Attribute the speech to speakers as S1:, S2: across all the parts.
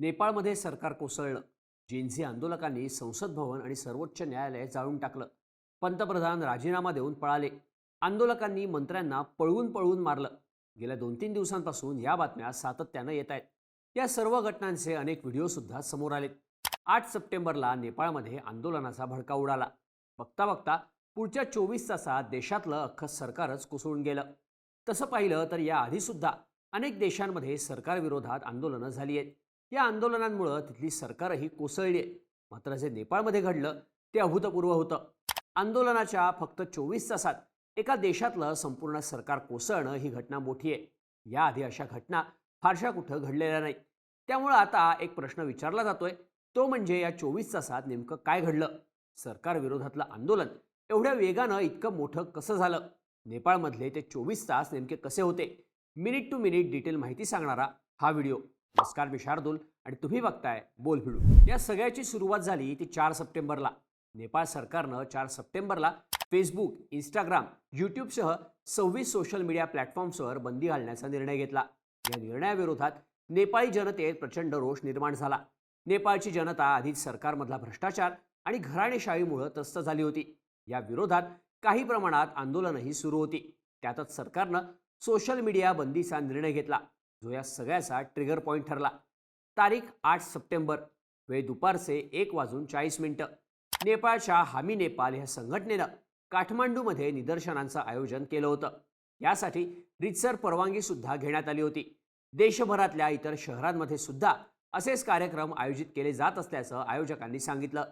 S1: नेपाळमध्ये सरकार कोसळलं. जेन्झी आंदोलकांनी संसद भवन आणि सर्वोच्च न्यायालय जाळून टाकलं. पंतप्रधान राजीनामा देऊन पळाले. आंदोलकांनी मंत्र्यांना पळवून पळवून मारलं. गेल्या दोन तीन दिवसांपासून या बातम्या सातत्यानं येत आहेत. या सर्व घटनांचे अनेक व्हिडिओसुद्धा समोर आलेत. आठ सप्टेंबरला नेपाळमध्ये आंदोलनाचा भडका उडाला. बघता बघता पुढच्या चोवीस तासात देशातलं अख्खं सरकारच कोसळून गेलं. तसं पाहिलं तर या आधीसुद्धा अनेक देशांमध्ये सरकारविरोधात आंदोलनं झाली आहेत. या आंदोलनांमुळं तिथली सरकारही कोसळली आहे. मात्र जे नेपाळमध्ये घडलं ते अभूतपूर्व होतं. आंदोलनाच्या फक्त चोवीस तासात एका देशातलं संपूर्ण सरकार कोसळणं ही घटना मोठी आहे. याआधी अशा घटना फारशा कुठं घडलेल्या नाही. त्यामुळं आता एक प्रश्न विचारला जातोय तो म्हणजे या चोवीस तासात नेमकं काय घडलं? सरकारविरोधातलं आंदोलन एवढ्या वेगानं इतकं मोठं कसं झालं? नेपाळमधले ते चोवीस तास नेमके कसे होते? मिनिट टू मिनिट डिटेल माहिती सांगणारा हा व्हिडिओ. नमस्कार मी शार्दूल आणि तुम्ही बघताय बोल भिडू. या सगळ्याची सुरुवात झाली ती चार सप्टेंबरला. नेपाळ सरकारनं चार सप्टेंबरला फेसबुक इंस्टाग्राम यूट्यूबसह सव्वीस सोशल मीडिया प्लॅटफॉर्म्सवर बंदी घालण्याचा निर्णय घेतला. या निर्णयाविरोधात नेपाळी जनतेत प्रचंड रोष निर्माण झाला. नेपाळची जनता आधीच सरकारमधला भ्रष्टाचार आणि घराणेशाहीमुळं त्रस्त झाली होती. या विरोधात काही प्रमाणात आंदोलनही सुरू होती. त्यातच सरकारनं सोशल मीडिया बंदीचा निर्णय घेतला. जो या सगळ्याचा ट्रिगर पॉईंट ठरला. तारीख आठ सप्टेंबर वेळ दुपारचे एक वाजून चाळीस मिनिटं. नेपाळच्या हामी नेपाल ह्या संघटनेनं काठमांडूमध्ये निदर्शनांचं आयोजन केलं होतं. यासाठी रितसर परवानगी सुद्धा घेण्यात आली होती. देशभरातल्या इतर शहरांमध्ये सुद्धा असेच कार्यक्रम आयोजित केले जात असल्याचं आयोजकांनी सांगितलं.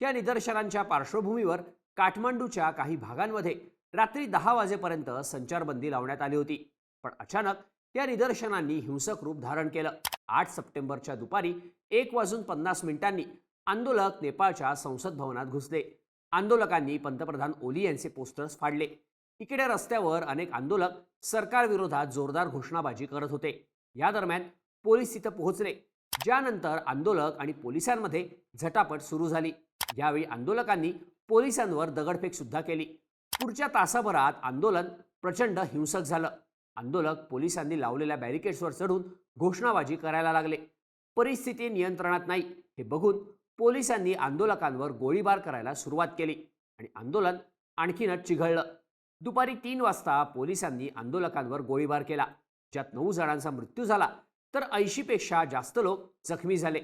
S1: या निदर्शनांच्या पार्श्वभूमीवर काठमांडूच्या काही भागांमध्ये रात्री दहा वाजेपर्यंत संचारबंदी लावण्यात आली होती. पण अचानक या निदर्शनांनी हिंसक रूप धारण केलं. आठ सप्टेंबरच्या दुपारी एक वाजून पन्नास मिनिटांनी आंदोलक नेपाळच्या संसद भवनात घुसले. आंदोलकांनी पंतप्रधान ओली यांचे पोस्टर्स फाडले. इकडे रस्त्यावर अनेक आंदोलक सरकारविरोधात जोरदार घोषणाबाजी करत होते. या दरम्यान पोलीस तिथं पोहोचले. ज्यानंतर आंदोलक आणि पोलिसांमध्ये झटापट सुरू झाली. यावेळी आंदोलकांनी पोलिसांवर दगडफेक सुद्धा केली. पुढच्या तासाभरात आंदोलन प्रचंड हिंसक झालं. आंदोलक पोलिसांनी लावलेल्या बॅरिकेड्सवर चढून घोषणाबाजी करायला लागले. परिस्थिती नियंत्रणात नाही हे बघून पोलिसांनी आंदोलकांवर गोळीबार करायला सुरुवात केली आणि आंदोलन आणखीनच चिघळलं. दुपारी तीन वाजता पोलिसांनी आंदोलकांवर गोळीबार केला. ज्यात नऊ जणांचा मृत्यू झाला तर ऐंशीपेक्षा जास्त लोक जखमी झाले.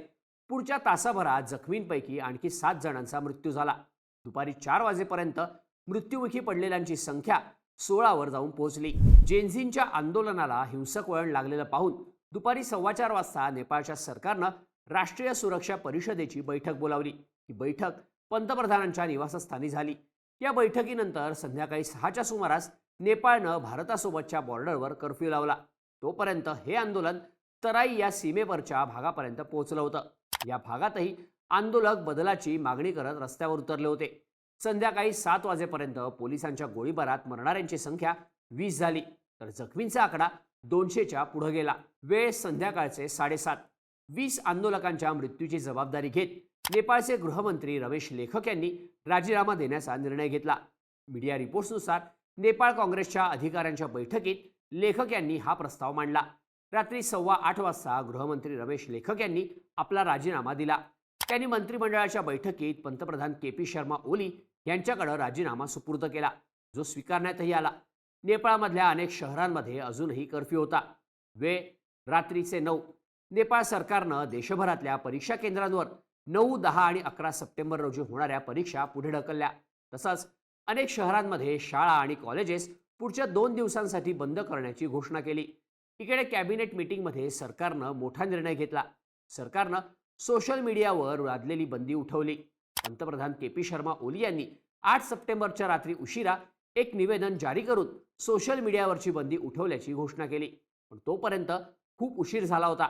S1: पुढच्या तासाभरात जखमींपैकी आणखी सात जणांचा मृत्यू झाला. दुपारी चार वाजेपर्यंत मृत्युमुखी पडलेल्यांची संख्या सोळावर जाऊन पोहोचली. जेन्झिनच्या आंदोलनाला हिंसक वळण लागलेलं पाहून दुपारी सव्वा चार वाजता नेपाळच्या सरकारनं राष्ट्रीय सुरक्षा परिषदेची बैठक बोलावली. ही बैठक पंतप्रधानांच्या निवासस्थानी झाली. या बैठकीनंतर संध्याकाळी सहाच्या सुमारास नेपाळनं भारतासोबतच्या बॉर्डरवर कर्फ्यू लावला. तोपर्यंत हे आंदोलन तराई या सीमेवरच्या भागापर्यंत पोहोचलं होतं. या भागातही आंदोलक बदलाची मागणी करत रस्त्यावर उतरले होते. संध्याकाळी सात वाजेपर्यंत पोलिसांच्या गोळीबारात मरणाऱ्यांची संख्या वीस झाली. तर जखमींचा आकडा दोनशेच्या पुढे गेला. वेळ संध्याकाळचे साडेसात. वीस आंदोलकांच्या मृत्यूची जबाबदारी घेत नेपाळचे गृहमंत्री रमेश लेखक यांनी राजीनामा देण्याचा निर्णय घेतला. मीडिया रिपोर्ट्सनुसार नेपाळ काँग्रेसच्या अधिकाऱ्यांच्या बैठकीत लेखक यांनी हा प्रस्ताव मांडला. रात्री सव्वा आठ वाजता गृहमंत्री रमेश लेखक यांनी आपला राजीनामा दिला. त्यांनी मंत्रिमंडळाच्या बैठकीत पंतप्रधान के पी शर्मा ओली यांच्याकडं राजीनामा सुपूर्द केला. जो स्वीकारण्यातही आला. नेपाळमधल्या अनेक शहरांमध्ये अजूनही कर्फ्यू होता. वेळ रात्रीचे नऊ. नेपाळ सरकारनं देशभरातल्या परीक्षा केंद्रांवर नऊ दहा आणि अकरा सप्टेंबर रोजी होणाऱ्या परीक्षा पुढे ढकलल्या. तसंच अनेक शहरांमध्ये शाळा आणि कॉलेजेस पुढच्या दोन दिवसांसाठी बंद करण्याची घोषणा केली. इकडे कॅबिनेट मीटिंगमध्ये सरकारनं मोठा निर्णय घेतला. सरकारनं सोशल मीडियावर लादलेली बंदी उठवली. पंतप्रधान के पी शर्मा ओली यांनी आठ सप्टेंबरच्या रात्री उशिरा एक निवेदन जारी करून सोशल मीडियावरची बंदी उठवल्याची घोषणा केली. पण तोपर्यंत खूप उशीर झाला होता.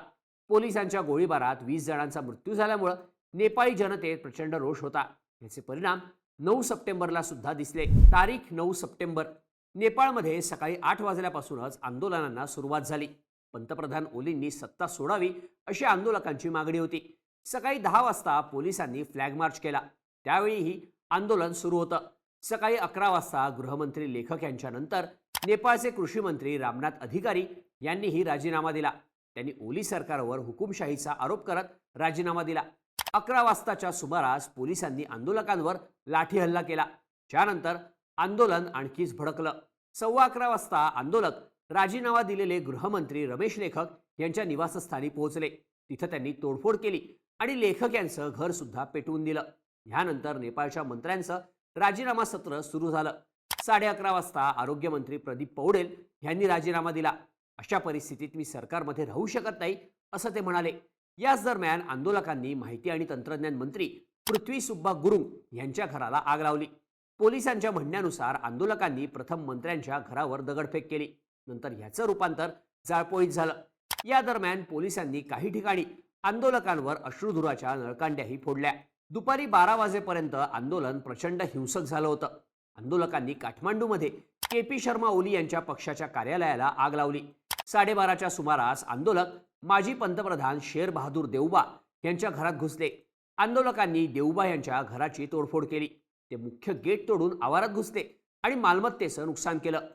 S1: पोलिसांच्या गोळीबारात वीस जणांचा मृत्यू झाल्यामुळं नेपाळी जनतेत प्रचंड रोष होता. याचे परिणाम नऊ सप्टेंबरला सुद्धा दिसले. तारीख नऊ सप्टेंबर. नेपाळमध्ये सकाळी आठ वाजल्यापासूनच आंदोलनांना सुरुवात झाली. पंतप्रधान ओलींनी सत्ता सोडावी अशी आंदोलकांची मागणी होती. सकाळी दहा वाजता पोलिसांनी फ्लॅग मार्च केला. त्यावेळीही आंदोलन सुरू होतं. सकाळी अकरा वाजता गृहमंत्री लेखक यांच्यानंतर नेपाळचे कृषी मंत्री रामनाथ अधिकारी यांनीही राजीनामा दिला. त्यांनी ओली सरकारवर हुकुमशाहीचा आरोप करत राजीनामा दिला. अकरा वाजताच्या सुमारास पोलिसांनी आंदोलकांवर लाठी हल्ला केला. त्यानंतर आंदोलन आणखीच भडकलं. सव्वा अकरा वाजता आंदोलक राजीनामा दिलेले गृहमंत्री रमेश लेखक यांच्या निवासस्थानी पोहोचले. तिथं त्यांनी तोडफोड केली. आणि लेखक यांचं पेटवून दिलं. ह्यानंतर नेपाळच्या मंत्र्यांचं राजीनामा सत्र सुरू झालं. साडे अकरा वाजता आरोग्यमंत्री प्रदीप पौडेल यांनी राजीनामा दिला. अशा परिस्थितीत मी सरकारमध्ये राहू शकत नाही असं ते म्हणाले. याच दरम्यान आंदोलकांनी माहिती आणि तंत्रज्ञान मंत्री पृथ्वी सुब्बा गुरुंग यांच्या घराला आग लावली. पोलिसांच्या म्हणण्यानुसार आंदोलकांनी प्रथम मंत्र्यांच्या घरावर दगडफेक केली. नंतर ह्याचं रूपांतर जाळपोळीत झालं. या दरम्यान पोलिसांनी काही ठिकाणी आंदोलकांवर अश्रुधुराच्या नळकांड्याही फोडल्या. दुपारी बारा वाजेपर्यंत आंदोलन प्रचंड हिंसक झालं होतं. आंदोलकांनी काठमांडूमध्ये के पी शर्मा ओली यांच्या पक्षाच्या कार्यालयाला आग लावली. साडेबाराच्या सुमारास आंदोलक माजी पंतप्रधान शेर बहादूर देवबा यांच्या घरात घुसले. आंदोलकांनी देवबा यांच्या घराची तोडफोड केली. ते मुख्य गेट तोडून आवारात घुसले आणि मालमत्तेचं नुकसान केलं.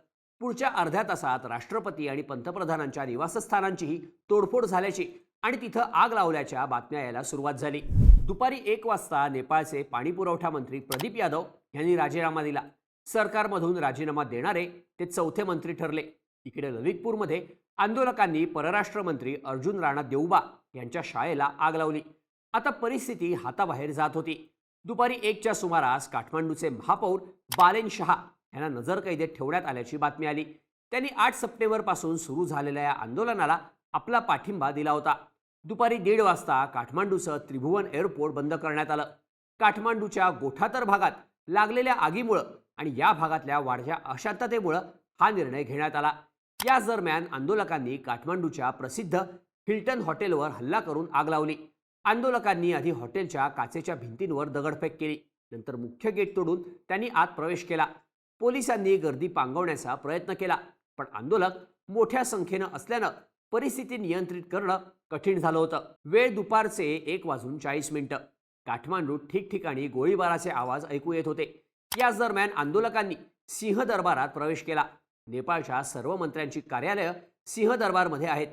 S1: पुढच्या अर्ध्या तासात राष्ट्रपती आणि पंतप्रधानांच्या निवासस्थानांचीही तोडफोड झाल्याची आणि तिथं आग लावल्याच्या बातम्या यायला सुरुवात झाली. दुपारी एक वाजता नेपाळचे पाणीपुरवठा मंत्री प्रदीप यादव यांनी राजीनामा दिला. सरकारमधून राजीनामा देणारे ते चौथे मंत्री ठरले. इकडे ललितपूरमध्ये आंदोलकांनी परराष्ट्र मंत्री अर्जुन राणा देऊबा यांच्या शाळेला आग लावली. आता परिस्थिती हाताबाहेर जात होती. दुपारी एकच्या सुमारास काठमांडूचे महापौर बालेन शहा यांना नजरकैदेत ठेवण्यात आल्याची बातमी आली. त्यांनी आठ सप्टेंबरपासून सुरू झालेल्या या आंदोलनाला आपला पाठिंबा दिला होता. दुपारी दीड वाजता काठमांडूचं त्रिभुवन एअरपोर्ट बंद करण्यात आलं. काठमांडूच्या गोठातर भागात लागलेल्या आगीमुळं आणि या भागातल्या वाढत्या अशांततेमुळं हा निर्णय घेण्यात आला. याच दरम्यान आंदोलकांनी काठमांडूच्या प्रसिद्ध हिल्टन हॉटेलवर हल्ला करून आग लावली. आंदोलकांनी आधी हॉटेलच्या काचेच्या भिंतींवर दगडफेक केली. नंतर मुख्य गेट तोडून त्यांनी आत प्रवेश केला. पोलिसांनी गर्दी पांगवण्याचा प्रयत्न केला. पण आंदोलक मोठ्या संख्येनं असल्यानं परिस्थिती नियंत्रित करणं कठीण झालं होतं. वेळ दुपारचे एक वाजून चाळीस मिनिटं. काठमांडूत ठिकठिकाणी गोळीबाराचे आवाज ऐकू येत होते. याच दरम्यान आंदोलकांनी सिंह दरबारात प्रवेश केला. नेपाळच्या सर्व मंत्र्यांची कार्यालयं सिंह दरबारमध्ये आहेत.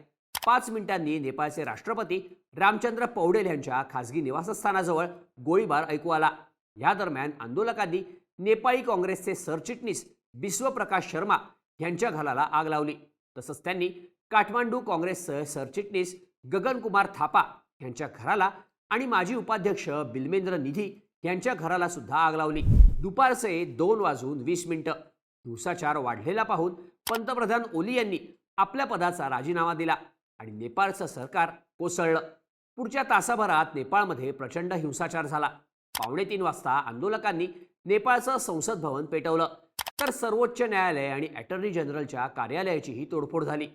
S1: पाच मिनिटांनी नेपाळचे राष्ट्रपती रामचंद्र पौडेल यांच्या खासगी निवासस्थानाजवळ गोळीबार ऐकू आला. या दरम्यान आंदोलकांनी नेपाळी काँग्रेसचे सरचिटणीस बिश्वप्रकाश शर्मा यांच्या घराला आग लावली. तसंच त्यांनी काठमांडू काँग्रेस सरचिटणीस गगनकुमार थापा यांच्या घराला आणि माजी उपाध्यक्ष बिल्मेंद्र निधी यांच्या घराला सुद्धा आग लावली. दुपारचे दोन वाजून वीस मिनिटं. हिंसाचार वाढलेला पाहून पंतप्रधान ओली यांनी आपल्या पदाचा राजीनामा दिला आणि नेपाळचं सरकार कोसळलं. पुढच्या तासाभरात नेपाळमध्ये प्रचंड हिंसाचार झाला. पावणे तीन वाजता आंदोलकांनी नेपाळचं संसद भवन पेटवलं. तर सर्वोच्च न्यायालय आणि अटर्नी जनरलच्या कार्यालयाचीही तोडफोड झाली.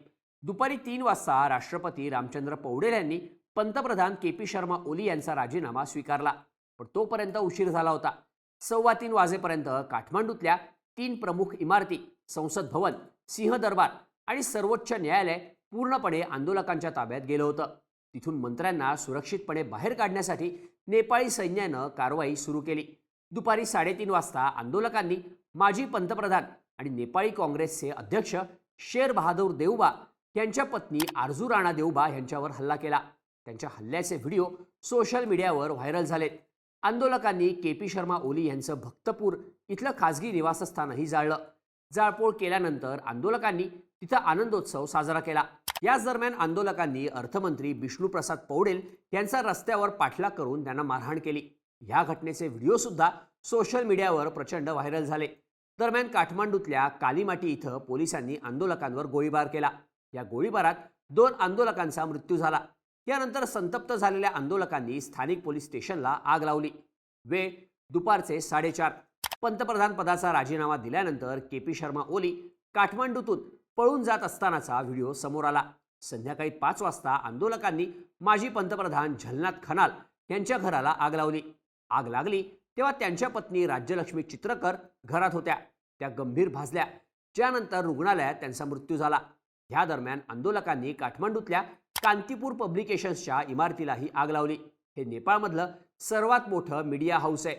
S1: दुपारी तीन वाजता राष्ट्रपती रामचंद्र पौडेल यांनी पंतप्रधान के पी शर्मा ओली यांचा राजीनामा स्वीकारला. पण तोपर्यंत उशीर झाला होता. सव्वा तीन वाजेपर्यंत काठमांडूतल्या तीन प्रमुख इमारती संसद भवन सिंह दरबार आणि सर्वोच्च न्यायालय पूर्णपणे आंदोलकांच्या ताब्यात गेलं होतं. तिथून मंत्र्यांना सुरक्षितपणे बाहेर काढण्यासाठी नेपाळी सैन्यानं कारवाई सुरू केली. दुपारी साडेतीन वाजता आंदोलकांनी माजी पंतप्रधान आणि नेपाळी काँग्रेसचे अध्यक्ष शेर बहादूर देवबा यांच्या पत्नी आरजू राणा देवबा यांच्यावर हल्ला केला. त्यांच्या हल्ल्याचे व्हिडिओ सोशल मीडियावर व्हायरल झालेत. आंदोलकांनी के पी शर्मा ओली यांचं भक्तपूर इथलं खासगी निवासस्थानही जाळलं. जाळपोळ केल्यानंतर आंदोलकांनी तिथं आनंदोत्सव साजरा केला. याच दरम्यान आंदोलकांनी अर्थमंत्री विष्णूप्रसाद पौडेल यांचा रस्त्यावर पाठलाग करून त्यांना मारहाण केली. या घटनेचे व्हिडिओ सुद्धा सोशल मीडियावर प्रचंड व्हायरल झाले. दरम्यान काठमांडूतल्या कालीमाटी इथं पोलिसांनी आंदोलकांवर गोळीबार केला. या गोळीबारात दोन आंदोलकांचा मृत्यू झाला. त्यानंतर संतप्त झालेल्या आंदोलकांनी स्थानिक पोलीस स्टेशनला आग लावली. वेळ दुपारचे साडेचार. पंतप्रधान पदाचा राजीनामा दिल्यानंतर के पी शर्मा ओली काठमांडूतून पळून जात असतानाचा व्हिडिओ समोर आला. संध्याकाळी पाच वाजता आंदोलकांनी माजी पंतप्रधान झलनाथ खनाल यांच्या घराला आग लावली. आग लागली तेव्हा त्यांच्या पत्नी राज्यलक्ष्मी चित्रकर घरात होत्या. त्या गंभीर भाजल्या. ज्यानंतर रुग्णालयात त्यांचा मृत्यू झाला. ह्या दरम्यान आंदोलकांनी काठमांडूतल्या कांतीपूर पब्लिकेशन्सच्या इमारतीलाही आग लावली. हे नेपाळमधलं सर्वात मोठं मीडिया हाऊस आहे.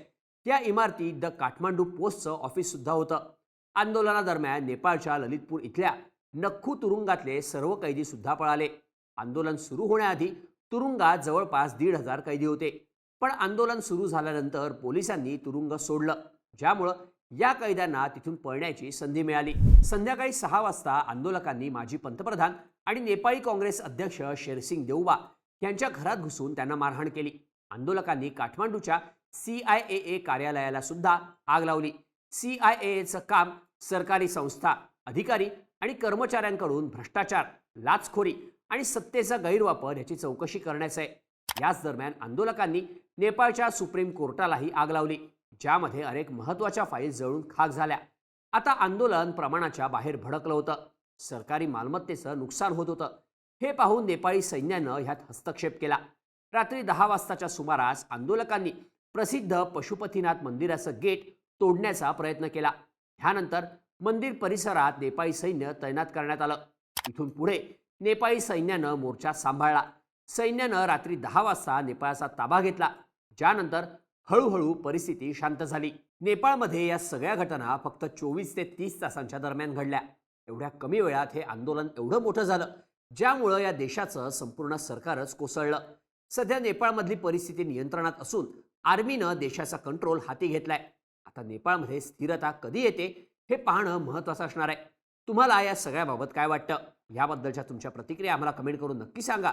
S1: या इमारतीत द काठमांडू पोस्टचं ऑफिस सुद्धा होतं. आंदोलनादरम्यान नेपाळच्या ललितपूर इथल्या नख्खू तुरुंगातले सर्व कैदी सुद्धा पळाले. आंदोलन सुरू होण्याआधी तुरुंगात जवळपास दीड हजार कैदी होते. पण आंदोलन सुरू झाल्यानंतर पोलिसांनी तुरुंग सोडलं ज्यामुळं या कैद्यांना तिथून पळण्याची संधी मिळाली. संध्याकाळी सहा वाजता आंदोलकांनी माजी पंतप्रधान आणि नेपाळी काँग्रेस अध्यक्ष शेरसिंग देउबा यांच्या घरात घुसून त्यांना मारहाण केली. आंदोलकांनी काठमांडूच्या सी आय ए ए कार्यालयाला सुद्धा आग लावली. सी आय एचं काम सरकारी संस्था अधिकारी आणि कर्मचाऱ्यांकडून भ्रष्टाचार लाचखोरी आणि सत्तेचा गैरवापर याची चौकशी करण्याचं. आहे याच दरम्यान आंदोलकांनी नेपाळच्या सुप्रीम कोर्टालाही आग लावली. ज्यामध्ये अनेक महत्त्वाच्या फाईल जळून खाक झाल्या. आता आंदोलन प्रमाणाच्या बाहेर भडकलं होतं. सरकारी मालमत्तेचं नुकसान होत होतं. हे पाहून नेपाळी सैन्यानं ह्यात हस्तक्षेप केला. रात्री दहा वाजताच्या सुमारास आंदोलकांनी प्रसिद्ध पशुपतीनाथ मंदिराचं गेट तोडण्याचा प्रयत्न केला. ह्यानंतर मंदिर परिसरात नेपाळी सैन्य तैनात करण्यात आलं. इथून पुढे नेपाळी सैन्यानं मोर्चा सांभाळला. सैन्यानं रात्री दहा वाजता नेपाळचा ताबा घेतला. ज्यानंतर हळूहळू परिस्थिती शांत झाली. नेपाळमध्ये या सगळ्या घटना फक्त चोवीस ते तीस तासांच्या दरम्यान घडल्या. एवढ्या कमी वेळात हे आंदोलन एवढं मोठं झालं ज्यामुळं या देशाचं संपूर्ण सरकारच कोसळलं. सध्या नेपाळमधली परिस्थिती नियंत्रणात असून आर्मीनं देशाचा कंट्रोल हाती घेतलाय. आता नेपाळमध्ये स्थिरता कधी येते हे पाहणं महत्त्वाचं असणार आहे. तुम्हाला या सगळ्याबाबत काय वाटतं? याबद्दलच्या तुमच्या प्रतिक्रिया आम्हाला कमेंट करून नक्की सांगा.